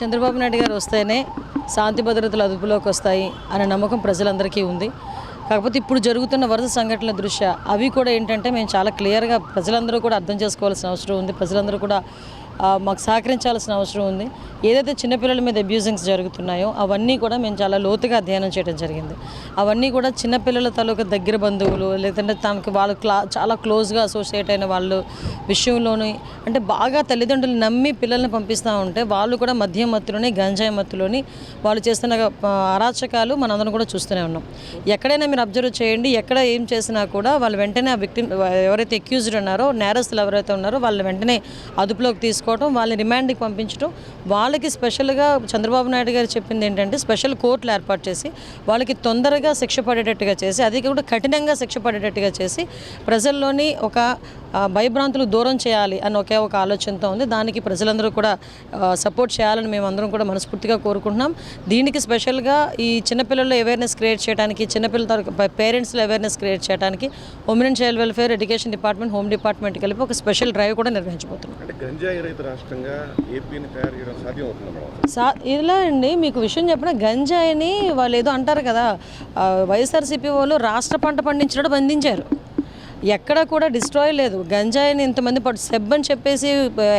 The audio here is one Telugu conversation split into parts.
Chandrababu Naidu garu వస్తేనే శాంతి భద్రతలు అదుపులోకి వస్తాయి అనే నమ్మకం ప్రజలందరికీ ఉంది. కాకపోతే ఇప్పుడు జరుగుతున్న వరుస సంఘటనల దృష్ట్యా అవి కూడా ఏంటంటే మేము చాలా క్లియర్గా ప్రజలందరూ కూడా అర్థం చేసుకోవాల్సిన అవసరం ఉంది. ప్రజలందరూ కూడా మాకు సహకరించాల్సిన అవసరం ఉంది. ఏదైతే చిన్నపిల్లల మీద అబ్యూజింగ్స్ జరుగుతున్నాయో అవన్నీ కూడా మేము చాలా లోతుగా అధ్యయనం చేయడం జరిగింది. అవన్నీ కూడా చిన్నపిల్లల తాలూకా దగ్గర బంధువులు లేదంటే తనకు వాళ్ళు క్లా చాలా క్లోజ్గా అసోసియేట్ అయిన వాళ్ళు విషయంలోని అంటే బాగా తల్లిదండ్రులు నమ్మి పిల్లల్ని పంపిస్తూ ఉంటే వాళ్ళు కూడా మద్యం మత్తులోని గంజాయి మత్తులోని వాళ్ళు చేస్తున్న అరాచకాలు మనందరం కూడా చూస్తూనే ఉన్నాం. ఎక్కడైనా మీరు అబ్జర్వ్ చేయండి ఎక్కడ ఏం చేసినా కూడా వాళ్ళు వెంటనే ఆ విక్టిమ్ ఎవరైతే అక్యూజ్డ్ ఉన్నారో నేరస్తులు ఎవరైతే ఉన్నారో వాళ్ళు వెంటనే అదుపులోకి తీసుకోవడం వాళ్ళని రిమాండ్కి పంపించడం వాళ్ళకి స్పెషల్గా చంద్రబాబు నాయుడు గారు చెప్పింది ఏంటంటే స్పెషల్ కోర్టులు ఏర్పాటు చేసి వాళ్ళకి తొందరగా శిక్ష పడేటట్టుగా చేసి అది కూడా కఠినంగా శిక్ష పడేటట్టుగా చేసి ప్రజల్లోని ఒక భయభ్రాంతులు దూరం చేయాలి అని ఒకే ఒక ఆలోచనతో ఉంది. దానికి ప్రజలందరూ కూడా సపోర్ట్ చేయాలని మేము అందరం కూడా మనస్ఫూర్తిగా కోరుకుంటున్నాం. దీనికి స్పెషల్గా ఈ చిన్నపిల్లల్లో అవేర్నెస్ క్రియేట్ చేయడానికి చిన్నపిల్లల పేరెంట్స్లో అవేర్నెస్ క్రియేట్ చేయడానికి women and child welfare education department home department కలిపి ఒక స్పెషల్ డ్రైవ్ కూడా నిర్వహించబోతున్నాం. ఇలా అండి మీకు విషయం చెప్పిన గంజాయిని వాళ్ళు ఏదో అంటారు కదా వైఎస్ఆర్సీపీ వాళ్ళు రాష్ట్ర పంట పండించడం బంధించారు. ఎక్కడ కూడా డిస్ట్రాయ్ లేదు. గంజాయిని ఇంతమంది పట్టు సెబ్ అని చెప్పేసి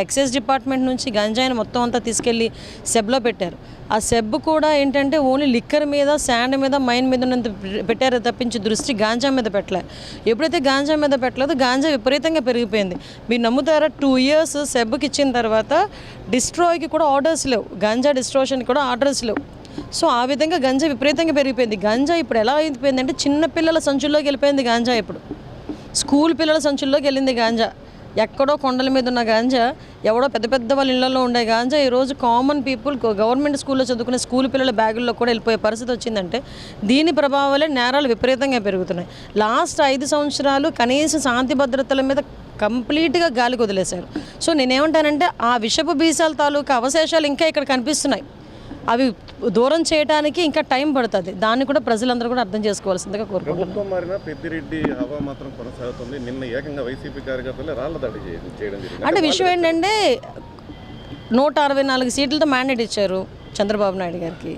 ఎక్సైజ్ డిపార్ట్మెంట్ నుంచి గంజాయిని మొత్తం అంతా తీసుకెళ్ళి సెబ్లో పెట్టారు. ఆ సెబ్ కూడా ఏంటంటే ఓన్లీ లిక్కర్ మీద శాండ్ మీద మైన్ మీద ఉన్నంత పెట్టారు తప్పించి దృష్టి గాంజా మీద పెట్టలే. ఎప్పుడైతే గాంజా మీద పెట్టలేదో గాంజా విపరీతంగా పెరిగిపోయింది. మీరు నమ్ముతారా? టూ ఇయర్స్ సెబ్కి ఇచ్చిన తర్వాత డిస్ట్రాయ్కి కూడా ఆర్డర్స్ లేవు. గాంజా డిస్ట్రోషన్కి కూడా ఆర్డర్స్ లేవు. సో ఆ విధంగా గంజా విపరీతంగా పెరిగిపోయింది. గంజా ఇప్పుడు ఎలా అయిపోయిందంటే చిన్న పిల్లల సంచుల్లోకి వెళ్ళిపోయింది గాంజా ఇప్పుడు. స్కూల్ పిల్లల సంచుల్లోకి వెళ్ళింది గాంజా. ఎక్కడో కొండల మీద ఉన్న గాంజా ఎవడో పెద్ద పెద్ద వాళ్ళ ఇళ్ళలో ఉండే గాంజా. ఈరోజు కామన్ పీపుల్ గవర్నమెంట్ స్కూల్లో చదువుకునే స్కూల్ పిల్లల బ్యాగుల్లో కూడా వెళ్ళిపోయే పరిస్థితి వచ్చిందంటే దీని ప్రభావాలే నేరాలు విపరీతంగా పెరుగుతున్నాయి. లాస్ట్ ఐదు సంవత్సరాలు కనీస శాంతి భద్రతల మీద కంప్లీట్గా గాలికి వదిలేశారు. సో నేనేమంటానంటే ఆ విషపు బీసాల తాలూకా అవశేషాలు ఇంకా ఇక్కడ కనిపిస్తున్నాయి. అవి దూరం చేయడానికి ఇంకా టైం పడుతుంది. దాన్ని కూడా ప్రజలందరూ కూడా అర్థం చేసుకోవాల్సిందిగా కోరుకుంటున్నాను జరిగింది. అంటే విషయం ఏంటంటే నూట అరవై నాలుగు సీట్లతో మ్యాండేట్ ఇచ్చారు చంద్రబాబు నాయుడు గారికి.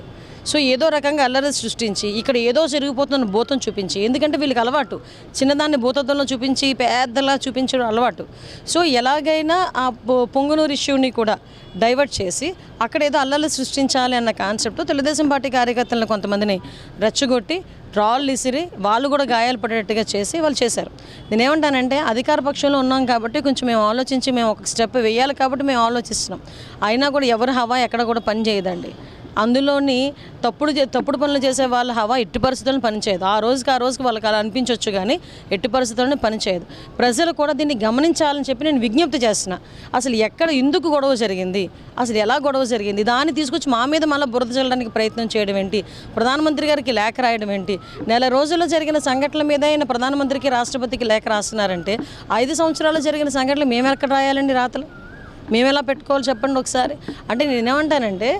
సో ఏదో రకంగా అల్లరి సృష్టించి ఇక్కడ ఏదో జరిగిపోతున్న భూతం చూపించి ఎందుకంటే వీళ్ళకి అలవాటు. చిన్నదాన్ని భూతత్వంలో చూపించి పెద్దలా చూపించడం అలవాటు. సో ఎలాగైనా ఆ పొ- పొంగునూరు ఇష్యూని కూడా డైవర్ట్ చేసి అక్కడ ఏదో అల్లర్లు సృష్టించాలి అన్న కాన్సెప్ట్ తెలుగుదేశం పార్టీ కార్యకర్తలను కొంతమందిని రెచ్చగొట్టి రాళ్ళు ఇసిరి వాళ్ళు కూడా గాయాలు పడేటట్టుగా చేసి వాళ్ళు చేశారు. నేనేమంటానంటే అధికార పక్షంలో ఉన్నాం కాబట్టి కొంచెం మేము ఆలోచించి మేము ఒక స్టెప్ వేయాలి కాబట్టి మేము ఆలోచిస్తున్నాం. అయినా కూడా ఎవరు హవా ఎక్కడ కూడా పని చేయదండి. అందులోని తప్పుడు తప్పుడు పనులు చేసే వాళ్ళ హవా ఎట్టి పరిస్థితులను పనిచేయదు. ఆ రోజుకి ఆ రోజుకి వాళ్ళకి అలా అనిపించవచ్చు కానీ ఎట్టి పరిస్థితులను పనిచేయదు. ప్రజలు కూడా దీన్ని గమనించాలని చెప్పి నేను విజ్ఞప్తి చేస్తున్నా. అసలు ఎక్కడ ఎందుకు గొడవ జరిగింది? అసలు ఎలా గొడవ జరిగింది? దాన్ని తీసుకొచ్చి మా మీద మళ్ళీ బురద చల్లడానికి ప్రయత్నం చేయడం ఏంటి? ప్రధానమంత్రి గారికి లేఖ రాయడం ఏంటి? నెల రోజుల్లో జరిగిన సంఘటనల మీద ఆయన ప్రధానమంత్రికి రాష్ట్రపతికి లేఖ రాస్తున్నారంటే ఐదు సంవత్సరాలు జరిగిన సంఘటనలు మేము ఎక్కడ రాయాలండి రాతలు? మేము ఎలా పెట్టుకోవాలి చెప్పండి ఒకసారి? అంటే నేనేమంటానంటే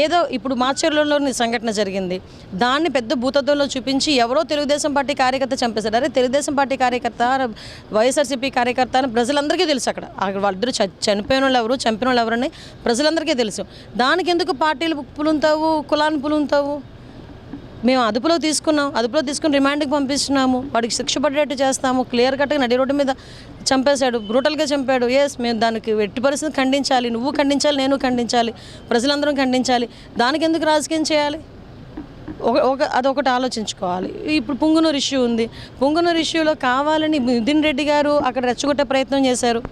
ఏదో ఇప్పుడు మాచర్లలోని సంఘటన జరిగింది. దాన్ని పెద్ద భూతత్వంలో చూపించి ఎవరో తెలుగుదేశం పార్టీ కార్యకర్త చంపేశారు. అరే తెలుగుదేశం పార్టీ కార్యకర్త వైఎస్ఆర్సీపీ కార్యకర్త అని ప్రజలందరికీ తెలుసు అక్కడ. అక్కడ వాళ్ళిద్దరు చనిపోయిన వాళ్ళు ఎవరు చంపిన వాళ్ళు ఎవరని ప్రజలందరికీ తెలుసు. దానికి ఎందుకు పార్టీలు పులుంతావు కులాన్ని పులుంతావు మేము అదుపులో తీసుకున్నాం. అదుపులో తీసుకుని రిమాండ్కి పంపిస్తున్నాము. వాడికి శిక్ష పడేటట్టు చేస్తాము. క్లియర్ కట్గా నడి రోడ్డు మీద చంపేశాడు. బ్రూటల్గా చంపాడు. ఎస్ మేము దానికి ఎట్టి పరిస్థితి ఖండించాలి. నువ్వు ఖండించాలి నేను ఖండించాలి. ప్రజలందరం ఖండించాలి. దానికి ఎందుకు రాజకీయం చేయాలి? ఒక ఒక అదొకటి ఆలోచించుకోవాలి. ఇప్పుడు పుంగునూరు ఇష్యూ ఉంది. పుంగునూరు ఇష్యూలో కావాలని నితిన్ రెడ్డి గారు అక్కడ రెచ్చగొట్టే ప్రయత్నం చేశారు.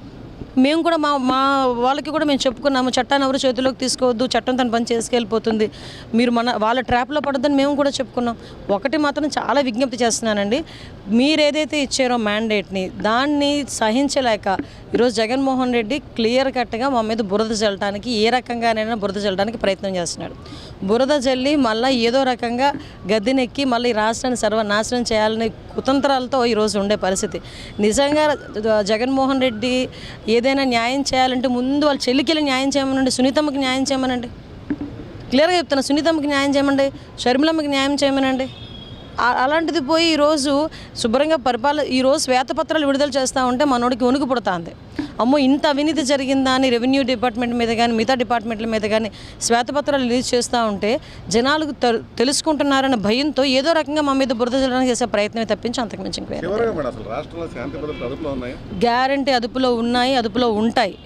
మేము కూడా మా మా వాళ్ళకి కూడా మేము చెప్పుకున్నాము చట్టాన్ని ఎవరు చేతిలోకి తీసుకోవద్దు చట్టం తన పని చేసుకెళ్ళిపోతుంది. మీరు మన వాళ్ళ ట్రాప్లో పడద్దని మేము కూడా చెప్పుకున్నాం. ఒకటి మాత్రం చాలా విజ్ఞప్తి చేస్తున్నానండి. మీరు ఏదైతే ఇచ్చారో మ్యాండేట్ని దాన్ని సహించలేక ఈరోజు జగన్మోహన్ రెడ్డి క్లియర్ కట్గా మా మీద బురద చల్లడానికి ఏ రకంగానైనా బురద చల్లడానికి ప్రయత్నం చేస్తున్నాడు. బురద జల్లి మళ్ళీ ఏదో రకంగా గద్దెనెక్కి మళ్ళీ ఈ రాష్ట్రాన్ని సర్వనాశనం చేయాలని కుతంత్రాలతో ఈరోజు ఉండే పరిస్థితి. నిజంగా జగన్మోహన్ రెడ్డి ఏదైనా న్యాయం చేయాలంటే ముందు వాళ్ళ చెల్లికెళ్ళి న్యాయం చేయమనండి సునీతమ్మకి న్యాయం చేయమనండి. క్లియర్గా చెప్తున్నా సునీతమ్మకి న్యాయం చేయమండి షర్మిలమ్మకి న్యాయం చేయమనండి. అలాంటిది పోయి ఈరోజు శుభ్రంగా పరిపాలన ఈరోజు శ్వేతపత్రాలు విడుదల చేస్తూ ఉంటే మనోడికి వణుకు పుడుతుంది. అమ్మో ఇంత అవినీతి జరిగిందా అని రెవెన్యూ డిపార్ట్మెంట్ మీద కానీ మిగతా డిపార్ట్మెంట్ల మీద కానీ శ్వేతపత్రాలు రిలీజ్ చేస్తూ ఉంటే జనాలకు తెలుసుకుంటున్నారన్న భయంతో ఏదో రకంగా మా మీద బురద చల్లడానికి చేసే ప్రయత్నమే తప్పించి అంతకుమించి గ్యారంటీ అదుపులో ఉన్నాయి అదుపులో ఉంటాయి.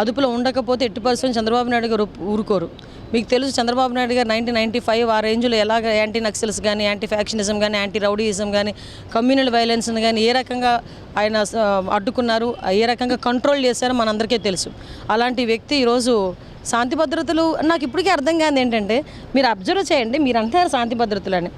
అదుపులో ఉండకపోతే ఎట్టి పరిస్థితుల్లో చంద్రబాబు నాయుడు గారు ఊరుకోరు. మీకు తెలుసు చంద్రబాబు నాయుడు గారు నైన్టీన్ నైంటీ ఫైవ్ ఆ రేంజ్లో ఎలాగ యాంటీ నక్సల్స్ కానీ యాంటీ ఫ్యాక్షనిజం కానీ యాంటీ రౌడీయిజం కానీ కమ్యూనల్ వైలెన్స్ని కానీ ఏ రకంగా ఆయన అడ్డుకున్నారు ఏ రకంగా కంట్రోల్ చేశారో మనందరికీ తెలుసు. అలాంటి వ్యక్తి ఈరోజు శాంతి భద్రతలు నాకు ఇప్పటికీ అర్థం కాదు ఏంటంటే మీరు అబ్జర్వ్ చేయండి మీరు అంటారు శాంతి భద్రతలు అని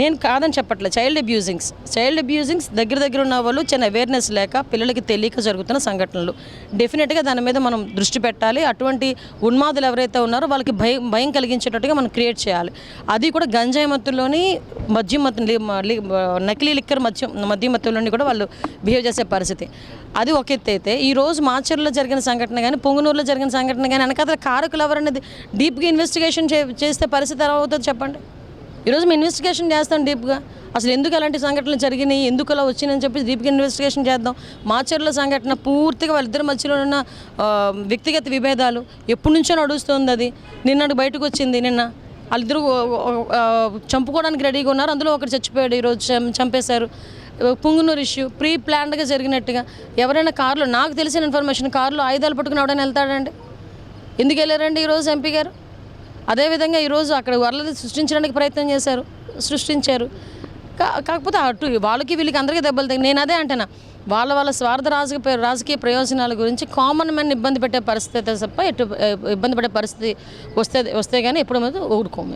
నేను కాదని చెప్పట్లే. చైల్డ్ అబ్యూజింగ్స్ చైల్డ్ అబ్యూజింగ్స్ దగ్గర దగ్గర ఉన్న వాళ్ళు చిన్న అవేర్నెస్ లేక పిల్లలకి తెలియక జరుగుతున్న సంఘటనలు. డెఫినెట్గా దాని మీద మనం దృష్టి పెట్టాలి. అటువంటి ఉన్మాదులు ఎవరైతే ఉన్నారో వాళ్ళకి భయం భయం కలిగించేటట్టుగా మనం క్రియేట్ చేయాలి. అది కూడా గంజాయి మత్తులోని మద్యం మత్తు నకిలీ లిక్కర్ మద్యం మద్యం మత్తులోని కూడా వాళ్ళు బిహేవ్ చేసే పరిస్థితి. అది ఒక ఎత్తు అయితే ఈ రోజు మాచర్లో జరిగిన సంఘటన కానీ పొంగునూరులో జరిగిన సంఘటన కానీ వెనకాల కారకులు ఎవరనేది డీప్గా ఇన్వెస్టిగేషన్ చే చేస్తే పరిస్థితి ఎలా అవుతుంది చెప్పండి? ఈరోజు మేము ఇన్వెస్టిగేషన్ చేస్తాం డీప్గా అసలు ఎందుకు అలాంటి సంఘటనలు జరిగినాయి? ఎందుకు అలా వచ్చినాయని చెప్పి డీప్గా ఇన్వెస్టిగేషన్ చేద్దాం. మాచర్ల సంఘటన పూర్తిగా వాళ్ళిద్దరి మధ్యలో ఉన్న వ్యక్తిగత విభేదాలు ఎప్పటి నుంచో నడుస్తుంది అది. నిన్నటి బయటకు వచ్చింది నిన్న. వాళ్ళిద్దరూ చంపుకోవడానికి రెడీగా ఉన్నారు. అందులో ఒకరు చచ్చిపోయాడు ఈరోజు చం- చంపేశారు. పుంగునూరు ఇష్యూ ప్రీ ప్లాన్డ్గా జరిగినట్టుగా. ఎవరైనా కారులో నాకు తెలిసిన ఇన్ఫర్మేషన్ కారులో ఆయుధాలు పట్టుకుని ఎవడైనా వెళ్తాడండి? ఎందుకు వెళ్ళారండి ఈరోజు ఎంపీ గారు? అదేవిధంగా ఈరోజు అక్కడ వరలది సృష్టించడానికి ప్రయత్నం చేశారు సృష్టించారు. కా- కాకపోతే అటు వాళ్ళకి వీళ్ళకి అందరికీ దెబ్బలు తగ్గి నేను అదే అంటున్నా వాళ్ళ వాళ్ళ స్వార్థ రాజకీయ రాజకీయ ప్రయోజనాల గురించి కామన్ మ్యాన్ ఇబ్బంది పెట్టే పరిస్థితి తప్ప ఎటు ఇబ్బంది పడే పరిస్థితి వస్తే వస్తే కానీ ఎప్పుడు మీద ఊరుకోము.